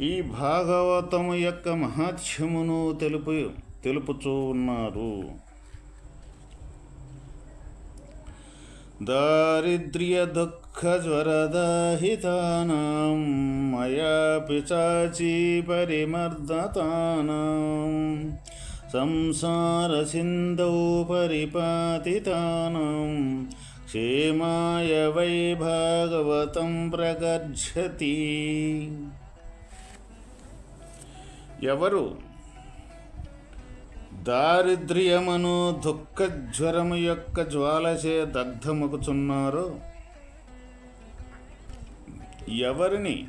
ఈ భాగవతము యొక్క మహాత్మ్యమును తెలుపు తెలుపుచూ ఉన్నారు. దారిద్ర్య దుఃఖ జ్వరదాహితానాం మయా పిచాచీ పరిమర్దతానాం సంసార సింధౌ పరిపాతితానాం క్షేమాయ వై భాగవతం ప్రగర్జతి ఎవరు? దారిద్ర్యమును దుఃఖజ్వరము యొక్క జ్వాలచే దగ్ధముకుచున్నారో ఎవరిని?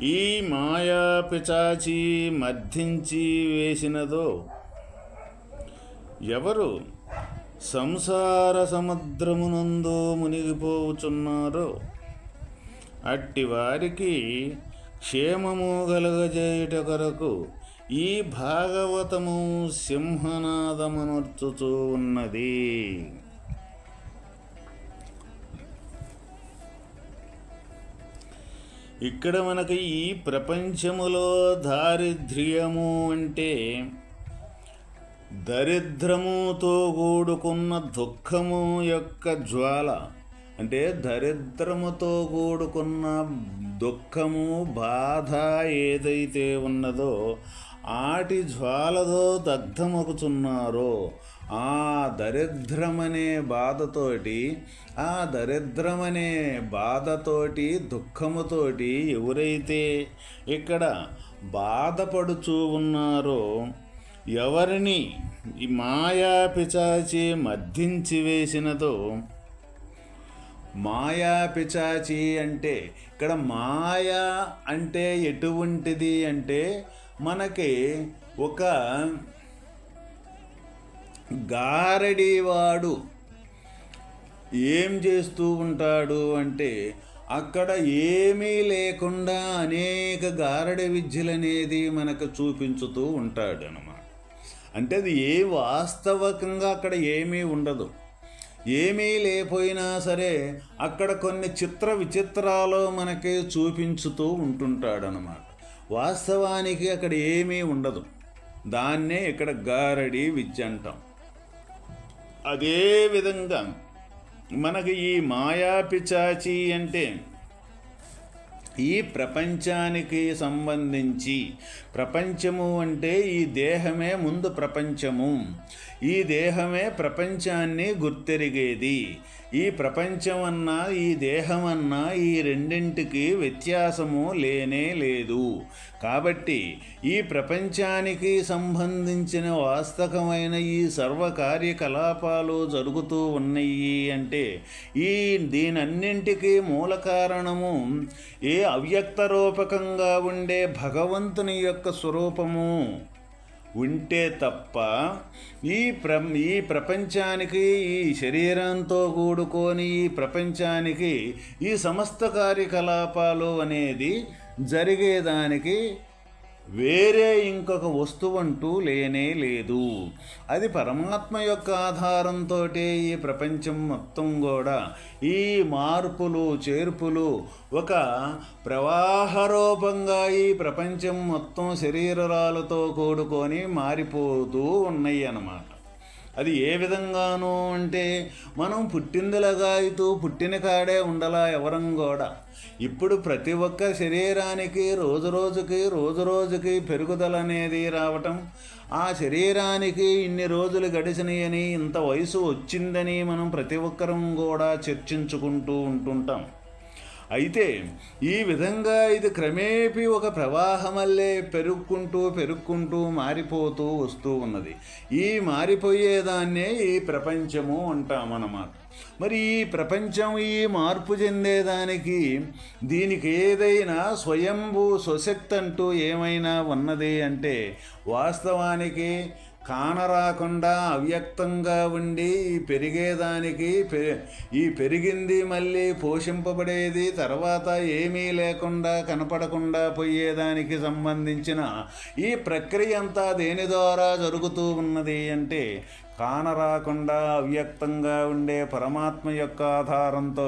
ఈ మాయా పిచాచి మర్థించి వేసినదో? ఎవరు సంసార సముద్రమునందు మునిగిపోవుచున్నారో? అట్టి వారికి క్షేమము కలుగజేయుట కొరకు ఈ భాగవతము సింహనాదమనర్చుచూ ఉన్నది. ఇక్కడ మనకి ఈ ప్రపంచములో దారిద్ర్యము అంటే దరిద్రముతో కూడుకున్న దుఃఖము యొక్క జ్వాల. అంటే దరిద్రముతో కూడుకున్న దుఃఖము బాధ ఏదైతే ఉన్నదో ఆటి జ్వాలతో దగ్ధమవుతున్నారో ఆ దరిద్రమనే బాధతోటి ఆ దరిద్రమనే బాధతోటి దుఃఖముతోటి ఎవరైతే ఇక్కడ బాధపడుచూ ఉన్నారో ఎవరిని మాయా పిచాచి మద్దించి వేసినదో మాయా పిచాచి అంటే ఇక్కడ మాయా అంటే ఎటువంటిది అంటే మనకి ఒక గారడివాడు ఏం చేస్తూ ఉంటాడు అంటే అక్కడ ఏమీ లేకుండా అనేక గారడి విద్యలనేది మనకు చూపించుతూ ఉంటాడు అనమాట అంటే అది ఏ వాస్తవకంగా అక్కడ ఏమీ ఉండదు. ఏమీ లేకపోయినా సరే అక్కడ కొన్ని చిత్ర విచిత్రాలు మనకి చూపించుతూ ఉంటుంటాడనమాట వాస్తవానికి అక్కడ ఏమీ ఉండదు. దాన్నే ఇక్కడ గారడి విద్య అంటాం. అదే విధంగా మనకి ఈ మాయా పిచాచి అంటే ఈ ప్రపంచానికి సంబంధించి ప్రపంచము అంటే ఈ దేహమే ముందు ప్రపంచము. ఈ దేహమే ప్రపంచాన్ని గుర్తెరిగేది. ఈ ప్రపంచమన్నా ఈ దేహమన్నా ఈ రెండింటికి వ్యత్యాసము లేనే లేదు. కాబట్టి ఈ ప్రపంచానికి సంబంధించిన వాస్తవమైన ఈ సర్వ కార్యకలాపాలు జరుగుతూ ఉన్నాయి అంటే ఈ దీనన్నింటికీ మూల కారణము ఏ అవ్యక్త రూపకంగా ఉండే భగవంతుని యొక్క స్వరూపము. ఉంటే తప్ప ఈ ప్ర ఈ ప్రపంచానికి ఈ శరీరంతో కూడుకొని ఈ ప్రపంచానికి ఈ సమస్త కార్యకలాపాలు అనేది జరిగేదానికి వేరే ఇంకొక వస్తువంటూ లేనే లేదు. అది పరమాత్మ యొక్క ఆధారంతో ఈ ప్రపంచం మొత్తం కూడా. ఈ మార్పులు చేర్పులు ఒక ప్రవాహరూపంగా ఈ ప్రపంచం మొత్తం శరీరాలతో కూడుకొని మారిపోతూ ఉన్నాయి అన్నమాట అది ఏ విధంగానూ అంటే మనం పుట్టిందిలగాయితూ పుట్టిన కాడే ఉండలా ఎవరం కూడా ఇప్పుడు ప్రతి ఒక్క శరీరానికి రోజు రోజుకి రోజు రోజుకి పెరుగుదల అనేది రావటం ఆ శరీరానికి ఇన్ని రోజులు గడిచినాయని ఇంత వయసు వచ్చిందని మనం ప్రతి ఒక్కరం కూడా చర్చించుకుంటూ ఉంటుంటాం. అయితే ఈ విధంగా ఇది క్రమేపీ ఒక ప్రవాహమల్లే పెరుక్కుంటూ పెరుక్కుంటూ మారిపోతూ వస్తూ ఉన్నది. ఈ మారిపోయేదాన్నే ఈ ప్రపంచము అంటామన్నమాట. మరి ఈ ప్రపంచం ఈ మార్పు చెందేదానికి దీనికి ఏదైనా స్వయంభూ స్వశక్తి అంటూ ఏమైనా ఉన్నది అంటే వాస్తవానికి కానరాకుండా అవ్యక్తంగా ఉండి పెరిగేదానికి ఈ పెరిగింది మళ్ళీ పోషింపబడేది తర్వాత ఏమీ లేకుండా కనపడకుండా పోయేదానికి సంబంధించిన ఈ ప్రక్రియ అంతా దేని ద్వారా జరుగుతూ ఉన్నది అంటే కానరాకుండా అవ్యక్తంగా ఉండే పరమాత్మ యొక్క ఆధారంతో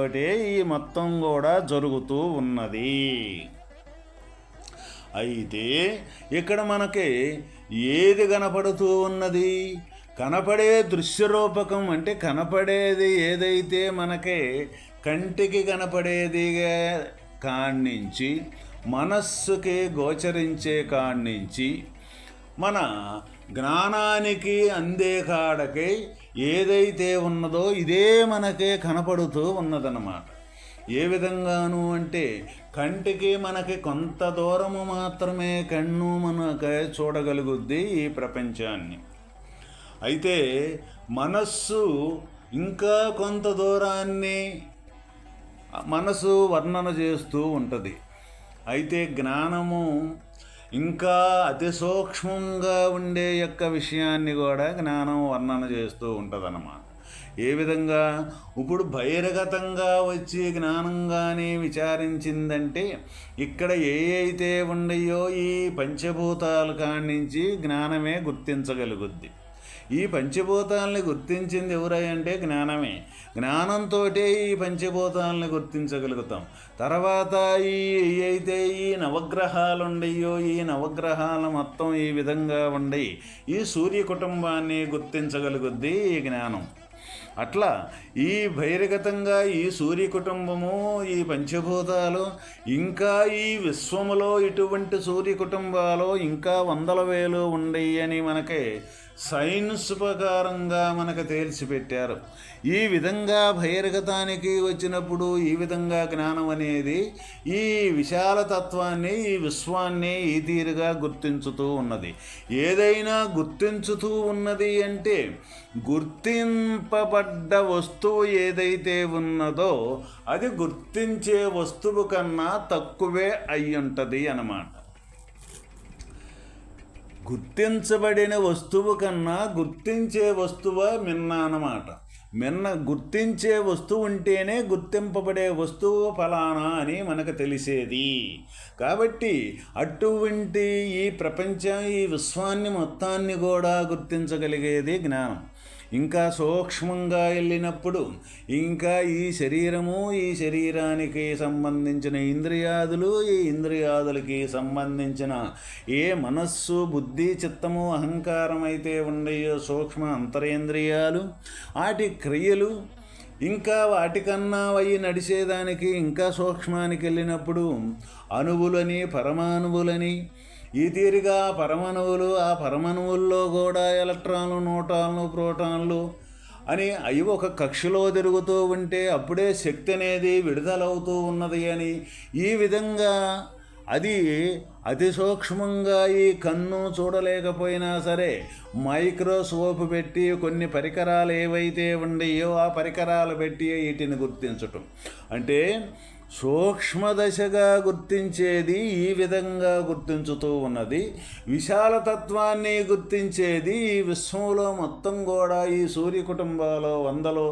ఈ మొత్తం కూడా జరుగుతూ ఉన్నది. అయితే ఇక్కడ మనకి ఏది కనపడుతూ ఉన్నది? కనపడే దృశ్యరూపకం అంటే కనపడేది ఏదైతే మనకే కంటికి కనపడేదిగా కాణించి మనస్సుకి గోచరించే కాణించి మన జ్ఞానానికి అందే కాడకి ఏదైతే ఉన్నదో ఇదే మనకే కనపడుతూ ఉన్నదన్నమాట. ఏ విధంగాను అంటే కంటికి మనకి కొంత దూరము మాత్రమే కన్ను మనకి చూడగలుగుద్ది ఈ ప్రపంచాన్ని. అయితే మనస్సు ఇంకా కొంత దూరాన్ని మనసు వర్ణన చేస్తూ ఉంటుంది. అయితే జ్ఞానము ఇంకా అతి సూక్ష్మంగా ఉండే యొక్క విషయాన్ని కూడా జ్ఞానం వర్ణన చేస్తూ ఉంటుందన్నమాట. ఏ విధంగా? ఇప్పుడు బహిరగతంగా వచ్చి జ్ఞానంగానే విచారించిందంటే ఇక్కడ ఏ అయితే ఉండయో ఈ పంచభూతాల కాడి నుంచి జ్ఞానమే గుర్తించగలుగుద్ది. ఈ పంచభూతాలని గుర్తించింది ఎవరంటే జ్ఞానమే. జ్ఞానంతో ఈ పంచభూతాలని గుర్తించగలుగుతాం. తర్వాత ఈ అయితే ఈ నవగ్రహాలు ఉండయో ఈ నవగ్రహాలు మొత్తం ఈ విధంగా ఉండి ఈ సూర్య కుటుంబాన్ని గుర్తించగలుగుద్ది ఈ జ్ఞానం. అట్లా ఈ బహిర్గతంగా ఈ సూర్య కుటుంబము ఈ పంచభూతాలు ఇంకా ఈ విశ్వములో ఇటువంటి సూర్య కుటుంబాలు ఇంకా వందల వేలు ఉండయి అని మనకి సైన్స్ ప్రకారంగా మనకు తేల్చిపెట్టారు. ఈ విధంగా బహిర్గతానికి వచ్చినప్పుడు ఈ విధంగా జ్ఞానం అనేది ఈ విశాల తత్వాన్ని ఈ విశ్వాన్ని ఈ తీరుగా గుర్తించుతూ ఉన్నది. ఏదైనా గుర్తించుతూ ఉన్నది అంటే గుర్తింపబడ్డ వస్తువు ఏదైతే ఉన్నదో అది గుర్తించే వస్తువు కన్నా తక్కువే అయ్యుంటుంది ఉంటుంది అన్నమాట. గుర్తించబడిన వస్తువు కన్నా గుర్తించే వస్తువు మిన్న అన్నమాట. మిన్న గుర్తించే వస్తువు ఉంటేనే గుర్తింపబడే వస్తువు ఫలానా అని మనకు తెలిసేది. కాబట్టి అటువంటి ఈ ప్రపంచం ఈ విశ్వాన్ని మొత్తాన్ని కూడా గుర్తించగలిగేది జ్ఞానం. ఇంకా సూక్ష్మంగా వెళ్ళినప్పుడు ఇంకా ఈ శరీరము ఈ శరీరానికి సంబంధించిన ఇంద్రియాదులు ఈ ఇంద్రియాదులకి సంబంధించిన ఏ మనస్సు బుద్ధి చిత్తము అహంకారం అయితే ఉండయో సూక్ష్మ అంతరేంద్రియాలు వాటి క్రియలు ఇంకా వాటికన్నా అవి నడిచేదానికి ఇంకా సూక్ష్మానికి వెళ్ళినప్పుడు అణువులని పరమాణువులని ఈ తీరుగా పరమాణువులు ఆ పరమాణువుల్లో కూడా ఎలక్ట్రాన్లు నోటాన్లు ప్రోటాన్లు అని అవి ఒక కక్షలో తిరుగుతూ ఉంటే అప్పుడే శక్తి అనేది విడుదలవుతూ ఉన్నది అని ఈ విధంగా అది అతి సూక్ష్మంగా ఈ కన్ను చూడలేకపోయినా సరే మైక్రోస్కోప్ పెట్టి కొన్ని పరికరాలు ఏవైతే ఉన్నాయో ఆ పరికరాలు పెట్టి వీటిని గుర్తించటం. అంటే సూక్ష్మదశగా గుర్తించేది ఈ విధంగా గుర్తించుతూ ఉన్నది. విశాలతత్వాన్ని గుర్తించేది ఈ విశ్వంలో మొత్తం కూడా ఈ సూర్య కుటుంబాలు వందలో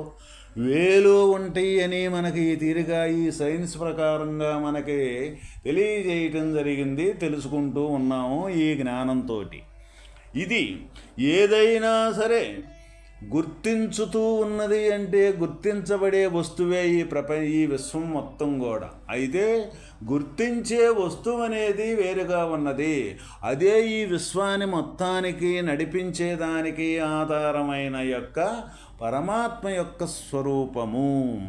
వేలు ఉంటాయి అని మనకి ఈ తీరుగా ఈ సైన్స్ ప్రకారంగా మనకి తెలియజేయటం జరిగింది తెలుసుకుంటూ ఉన్నాము ఈ జ్ఞానంతో ఇది ఏదైనా సరే గుర్తించుతూ ఉన్నది అంటే గుర్తించబడే వస్తువే ఈ ప్రప ఈ విశ్వం మొత్తం కూడా. అయితే గుర్తించే వస్తువు అనేది వేరుగా ఉన్నది. అదే ఈ విశ్వాన్ని మొత్తానికి నడిపించేదానికి ఆధారమైన యొక్క పరమాత్మ యొక్క స్వరూపము.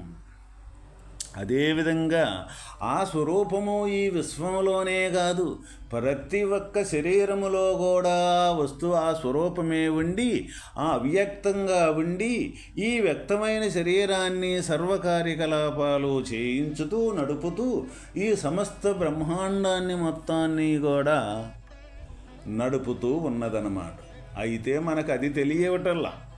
అదేవిధంగా ఆ స్వరూపము ఈ విశ్వంలోనే కాదు ప్రతి ఒక్క శరీరములో కూడా వస్తు ఆ స్వరూపమే ఉండి ఆ అవ్యక్తంగా ఉండి ఈ వ్యక్తమైన శరీరాన్ని సర్వకార్యకలాపాలు చేయించుతూ నడుపుతూ ఈ సమస్త బ్రహ్మాండాన్ని మొత్తాన్ని కూడా నడుపుతూ ఉన్నదన్నమాట. అయితే మనకు అది తెలియవటల్లా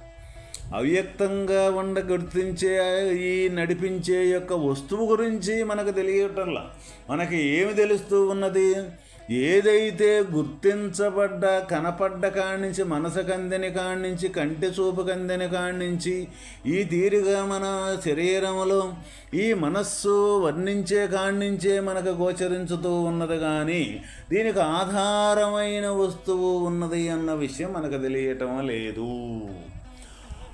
అవ్యక్తంగా ఉండ గుర్తించే ఈ నడిపించే యొక్క వస్తువు గురించి మనకు తెలియటంలా. మనకి ఏమి తెలుస్తూ ఉన్నది? ఏదైతే గుర్తించబడ్డ కనపడ్డ కాణించి మనసు కందిని కాణించి కంటి చూపు కందిని కాణించి ఈ తీరుగా మన శరీరంలో ఈ మనస్సు వర్ణించే కాణించే మనకు గోచరించుతూ ఉన్నది కానీ దీనికి ఆధారమైన వస్తువు ఉన్నది అన్న విషయం మనకు తెలియటం లేదు.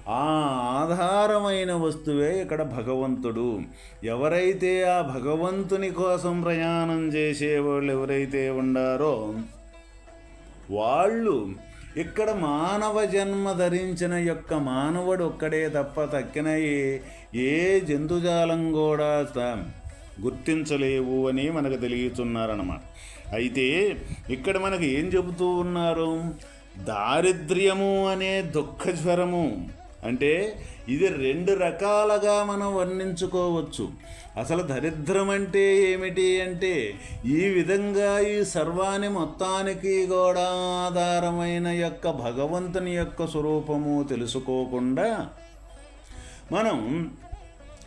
ఆ ఆధారమైన వస్తువే ఇక్కడ భగవంతుడు. ఎవరైతే ఆ భగవంతుని కోసం ప్రయాణం చేసేవాళ్ళు ఎవరైతే ఉండారో వాళ్ళు ఇక్కడ మానవ జన్మ ధరించిన యొక్క మానవుడు ఒక్కడే తప్ప తక్కిన ఏ- ఏ జంతుజాలం కూడా గుర్తించలేవు అని మనకు తెలియచున్నారన్నమాట. అయితే ఇక్కడ మనకు ఏం చెబుతూ ఉన్నారు? దారిద్ర్యము అనే దుఃఖ జ్వరము అంటే ఇది రెండు రకాలుగా మనం వర్ణించుకోవచ్చు. అసలు దరిద్రం అంటే ఏమిటి అంటే ఈ విధంగా ఈ సర్వాన్ని మొత్తానికి కూడా ఆధారమైన యొక్క భగవంతుని యొక్క స్వరూపము తెలుసుకోకుండా మనం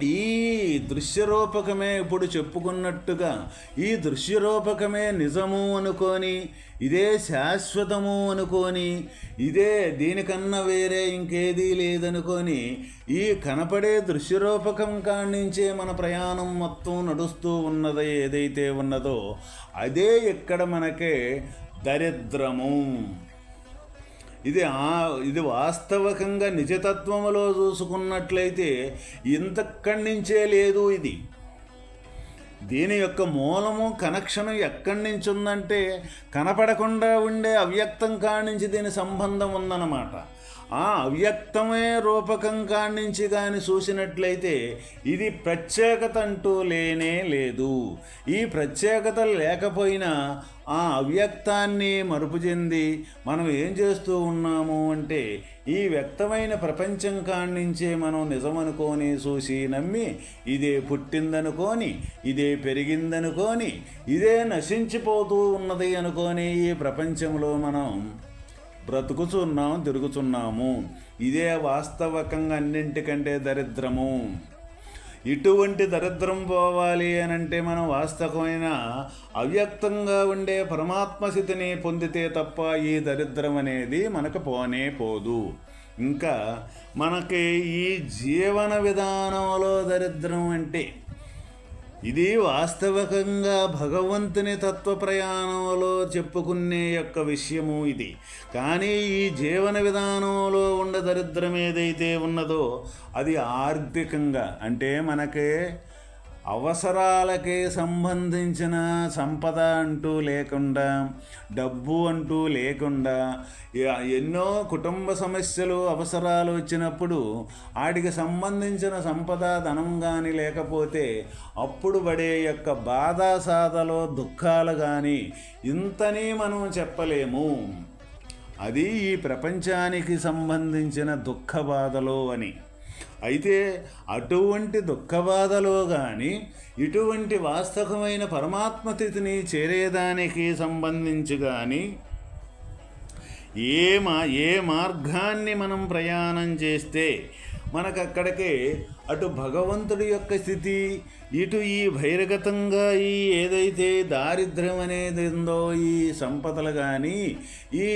ఈ దృశ్యరూపకమే ఇప్పుడు చెప్పుకున్నట్టుగా ఈ దృశ్యరూపకమే నిజము అనుకొని ఇదే శాశ్వతము అనుకొని ఇదే దీనికన్నా వేరే ఇంకేదీ లేదనుకొని ఈ కనపడే దృశ్యరూపకం కాణించే మన ప్రయాణం మొత్తం నడుస్తూ ఉన్నది ఏదైతే ఉన్నదో అదే ఇక్కడ మనకే దరిద్రము. ఇది ఆ ఇది వాస్తవకంగా నిజతత్వములో చూసుకున్నట్లయితే ఇంతక్కడి నుంచే లేదు ఇది. దీని యొక్క మూలము కనెక్షన్ ఎక్కడి నుంచి ఉందంటే కనపడకుండా ఉండే అవ్యక్తం కానించి దీని సంబంధం ఉందన్నమాట. ఆ అవ్యక్తమే రూపకం కాణించి కానీ చూసినట్లయితే ఇది ప్రత్యేకత అంటూ లేనే లేదు. ఈ ప్రత్యేకత లేకపోయినా ఆ అవ్యక్తాన్ని మరుపు చెంది మనం ఏం చేస్తూ ఉన్నాము అంటే ఈ వ్యక్తమైన ప్రపంచం కాణించే మనం నిజమనుకొని చూసి నమ్మి ఇదే పుట్టిందనుకొని ఇదే పెరిగిందనుకొని ఇదే నశించిపోతూ ఉన్నది అనుకొని ఈ ప్రపంచంలో మనం బ్రతుకుచున్నాం తిరుగుతున్నాము ఇదే వాస్తవకంగా అన్నింటికంటే దరిద్రము. ఇటువంటి దరిద్రం పోవాలి అని అంటే మనం వాస్తవమైన అవ్యక్తంగా ఉండే పరమాత్మ స్థితిని పొందితే తప్ప ఈ దరిద్రం అనేది మనకు పోనే పోదు. ఇంకా మనకి ఈ జీవన విధానంలో దరిద్రం అంటే ఇది వాస్తవకంగా భగవంతుని తత్వ ప్రయాణంలో చెప్పుకునే యొక్క విషయము ఇది. కానీ ఈ జీవన విధానంలో ఉండ దరిద్రం ఏదైతే ఉన్నదో అది ఆర్థికంగా అంటే మనకే అవసరాలకే సంబంధించిన సంపద అంటూ లేకుండా డబ్బు అంటూ లేకుండా ఎన్నో కుటుంబ సమస్యలు అవసరాలు వచ్చినప్పుడు వాటికి సంబంధించిన సంపద ధనం కానీ లేకపోతే అప్పుడు పడే యొక్క బాధ సాధలో దుఃఖాలు కానీ ఇంతని మనం చెప్పలేము. అది ఈ ప్రపంచానికి సంబంధించిన దుఃఖ బాధలు అని. అయితే అటువంటి దుఃఖ బాధలో కానీ ఇటువంటి వాస్తవమైన పరమాత్మ స్థితిని చేరేదానికి సంబంధించి కానీ ఏ మా ఏ మార్గాన్ని మనం ప్రయాణం చేస్తే మనకు అక్కడికి అటు భగవంతుడి యొక్క స్థితి ఇటు ఈ బహిర్గతంగా ఈ ఏదైతే దారిద్ర్యం అనేది ఉందో ఈ సంపదలు కానీ ఈ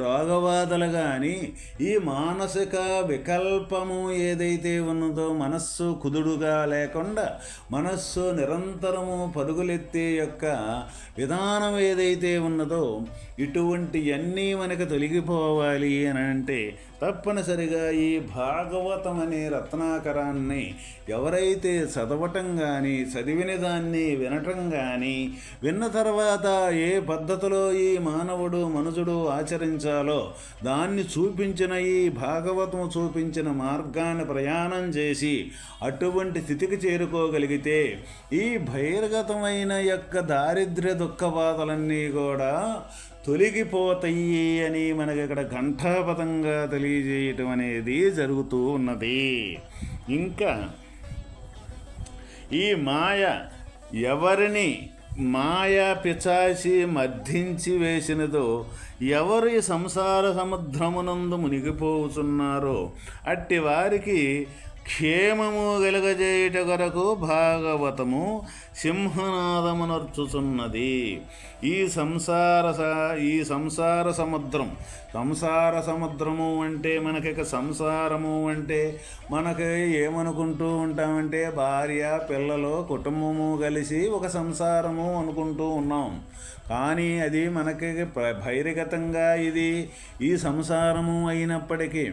రోగబాధలు కానీ ఈ మానసిక వికల్పము ఏదైతే ఉన్నదో మనస్సు కుదుడుగా లేకుండా మనస్సు నిరంతరము పరుగులెత్తే యొక్క విధానం ఏదైతే ఉన్నదో ఇటువంటి అన్నీ మనకు తొలగిపోవాలి అని అంటే తప్పనిసరిగా ఈ భాగవతం అనే రత్నాకరాన్ని ఎవరైతే చదవటం కానీ చదివిన దాన్ని వినటం కానీ విన్న తర్వాత ఏ పద్ధతిలో ఈ మానవుడు మనుషుడు ఆచరించాలో దాన్ని చూపించిన ఈ భాగవతం చూపించిన మార్గాన్ని ప్రయాణం చేసి అటువంటి స్థితికి చేరుకోగలిగితే ఈ బహిర్గతమైన యొక్క దారిద్ర్య దుఃఖ బాధలన్నీ కూడా తొలగిపోతాయి అని మనకి ఇక్కడ ఘంటాపథంగా తెలియజేయటం అనేది జరుగుతూ ఉన్నది. ఇంకా ఈ మాయ ఎవరిని మాయ పిచాచి మర్ధించి వేసినదో ఎవరు ఈ సంసార సముద్రమునందు మునిగిపోతున్నారో? అట్టి వారికి క్షేమము గెలగజేయుట కొరకు భాగవతము సింహనాదమునర్చుచున్నది. ఈ సంసార ఈ సంసార సముద్రం సంసార సముద్రము అంటే మనకి సంసారము అంటే మనకి ఏమనుకుంటూ ఉంటామంటే భార్య పిల్లలు కుటుంబము కలిసి ఒక సంసారము అనుకుంటూ ఉన్నాం. కానీ అది మనకి బహిర్గతంగా ఇది ఈ సంసారము అయినప్పటికీ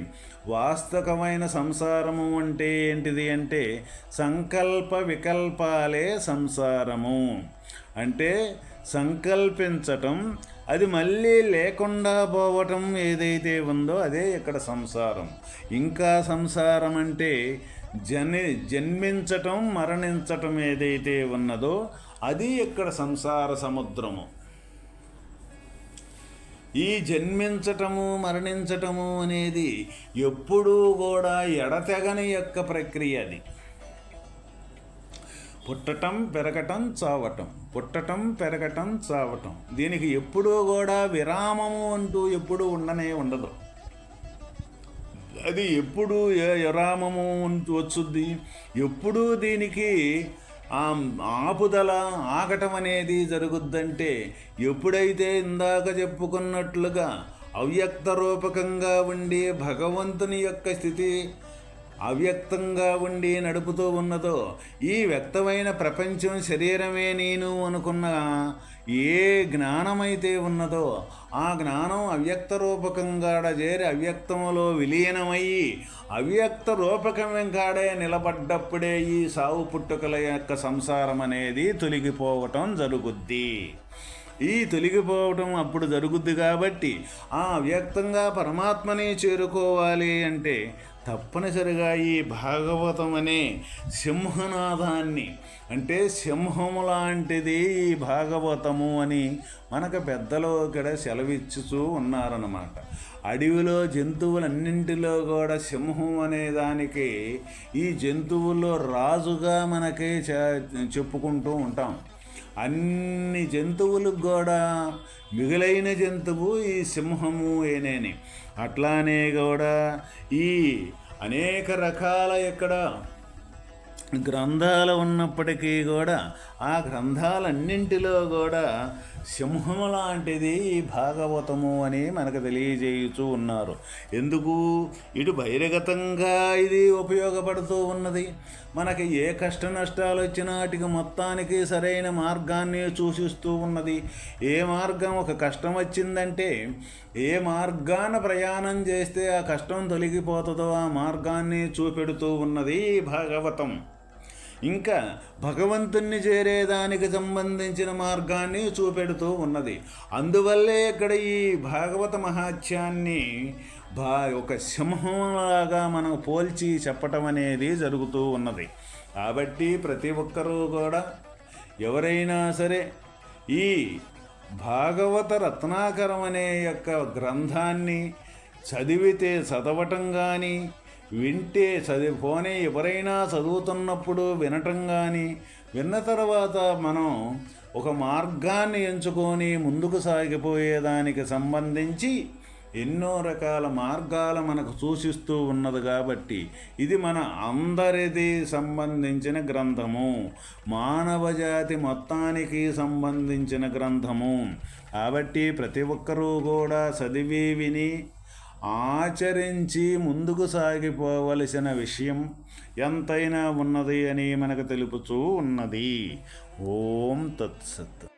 వాస్తవమైన సంసారము అంటే ఏంటిది అంటే సంకల్ప వికల్పాలే సంసారము. అంటే సంకల్పించటం అది మళ్ళీ లేకుండా పోవటం ఏదైతే ఉందో అదే ఇక్కడ సంసారం. ఇంకా సంసారం అంటే జని జన్మించటం మరణించటం ఏదైతే ఉన్నదో అది ఇక్కడ సంసార సముద్రము. ఈ జన్మించటము మరణించటము అనేది ఎప్పుడూ కూడా ఎడతెగని యొక్క ప్రక్రియ అది. పుట్టటం పెరగటం చావటం. పుట్టటం పెరగటం చావటం. దీనికి ఎప్పుడూ కూడా విరామము అంటూ ఎప్పుడూ ఉండనే ఉండదు. అది ఎప్పుడు విరామము అంటూ వచ్చుద్ది? ఎప్పుడూ దీనికి ఆ ఆపుదల ఆగటం అనేది జరుగుద్దంటే ఎప్పుడైతే ఇందాక చెప్పుకున్నట్లుగా అవ్యక్త రూపకంగా ఉండి భగవంతుని యొక్క స్థితి అవ్యక్తంగా ఉండి నడుపుతూ ఉన్నదో ఈ వ్యక్తమైన ప్రపంచం శరీరమే నేను అనుకున్న ఏ జ్ఞానమైతే ఉన్నదో ఆ జ్ఞానం అవ్యక్త రూపకంగా చేరి అవ్యక్తములో విలీనమయ్యి అవ్యక్త రూపకం కాడే నిలబడ్డప్పుడే ఈ సావు పుట్టుకల యొక్క సంసారం అనేది తొలగిపోవటం జరుగుద్ది. ఈ తొలగిపోవటం అప్పుడు జరుగుద్ది కాబట్టి ఆ వ్యక్తంగా పరమాత్మని చేరుకోవాలి అంటే తప్పనిసరిగా ఈ భాగవతం అనే సింహనాదాన్ని అంటే సింహం లాంటిది ఈ భాగవతము అని మనకు పెద్దలు ఇక్కడ సెలవిచ్చుతూ ఉన్నారన్నమాట. అడవిలో జంతువులన్నింటిలో కూడా సింహం అనే దానికి ఈ జంతువుల్లో రాజుగా మనకి చెప్పుకుంటూ ఉంటాం. అన్ని జంతువులకు కూడా మిగిలైన జంతువు ఈ సింహము ఏనేని. అట్లానే కూడా ఈ అనేక రకాల ఇక్కడ గ్రంథాలు ఉన్నప్పటికీ కూడా ఆ గ్రంథాలన్నింటిలో కూడా సింహము లాంటిది భాగవతము అని మనకు తెలియజేయుచూ ఉన్నారు. ఎందుకు? ఇటు బహిరగతంగా ఇది ఉపయోగపడుతూ ఉన్నది. మనకి ఏ కష్ట నష్టాలు వచ్చినాటికి మొత్తానికి సరైన మార్గాన్ని సూచిస్తూ ఉన్నది. ఏ మార్గం ఒక కష్టం వచ్చిందంటే ఏ మార్గాన ప్రయాణం చేస్తే ఆ కష్టం తొలగిపోతుందో ఆ మార్గాన్ని చూపెడుతూ ఉన్నది భాగవతం. ఇంకా భగవంతుణ్ణి చేరేదానికి సంబంధించిన మార్గాన్ని చూపెడుతూ ఉన్నది. అందువల్లే ఇక్కడ ఈ భాగవత మహాత్యాన్ని భా ఒక సింహంలాగా మనం పోల్చి చెప్పటం అనేది జరుగుతూ ఉన్నది. కాబట్టి ప్రతి ఒక్కరూ కూడా ఎవరైనా సరే ఈ భాగవత రత్నాకరం అనే యొక్క గ్రంథాన్ని చదివితే చదవటం కానీ వింటే చదివిపోనే ఎవరైనా చదువుతున్నప్పుడు వినటం కానీ విన్న తర్వాత మనం ఒక మార్గాన్ని ఎంచుకొని ముందుకు సాగిపోయేదానికి సంబంధించి ఎన్నో రకాల మార్గాలు మనకు సూచిస్తూ ఉన్నది కాబట్టి ఇది మన అందరిది సంబంధించిన గ్రంథము. మానవ జాతి మొత్తానికి సంబంధించిన గ్రంథము. కాబట్టి ప్రతి ఒక్కరూ కూడా చదివి విని ఆచరించి ముందుకు సాగిపోవలసిన విషయం ఎంతైనా ఉన్నది అని మనకు తెలుపుతూ ఉన్నది. ఓం తత్సత్.